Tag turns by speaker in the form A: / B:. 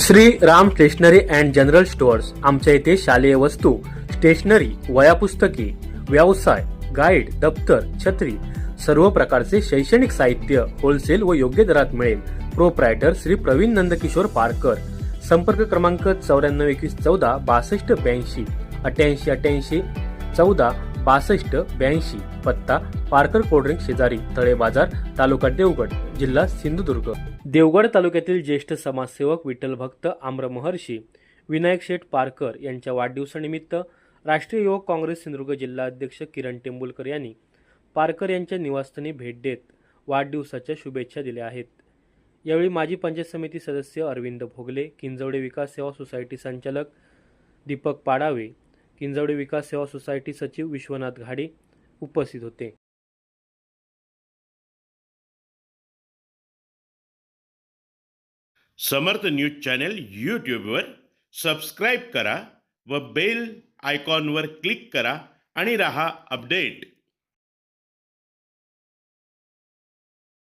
A: Shri Ram stationery and general stores आमच्या इथे शालेय वस्तू स्टेशनरी वयापुस्तके व्यवसाय गाईड दप्तर छत्री सर्व प्रकारचे शैक्षणिक साहित्य होलसेल व योग्य दरात मिळेल. प्रोप्रायटर श्री प्रवीण नंदकिशोर पारकर. संपर्क क्रमांक चौऱ्याण्णव एकवीस चौदा बासष्ट ब्याऐंशी अठ्याऐंशी अठ्याऐंशी चौदा बासष्ट ब्याऐंशी पत्ता पारकर कोल्ड्रिंक शेजारी तळे बाजार तालुका देवगड जिल्हा सिंधुदुर्ग. देवगड तालुक्यातील ज्येष्ठ समाजसेवक विठ्ठल भक्त आम्रमहर्षी विनायक शेठ पारकर यांच्या वाढदिवसानिमित्त राष्ट्रीय युवक काँग्रेस सिंधुदुर्ग जिल्हा अध्यक्ष किरण टेंबुलकर यांनी पारकर यांच्या निवासस्थानी भेट देत वाढदिवसाच्या शुभेच्छा दिल्या आहेत. यावेळी माजी पंचायत समिती सदस्य अरविंद भोगले किंजवडे विकास सेवा सोसायटी संचालक दीपक पाडावे किंजवडे विकास सेवा सोसायटी सचिव विश्वनाथ घाडे उपस्थित होते.
B: समर्थ न्यूज चॅनल यूट्यूबवर सबस्क्राईब करा व बेल आयकॉनवर क्लिक करा आणि रहा अपडेट.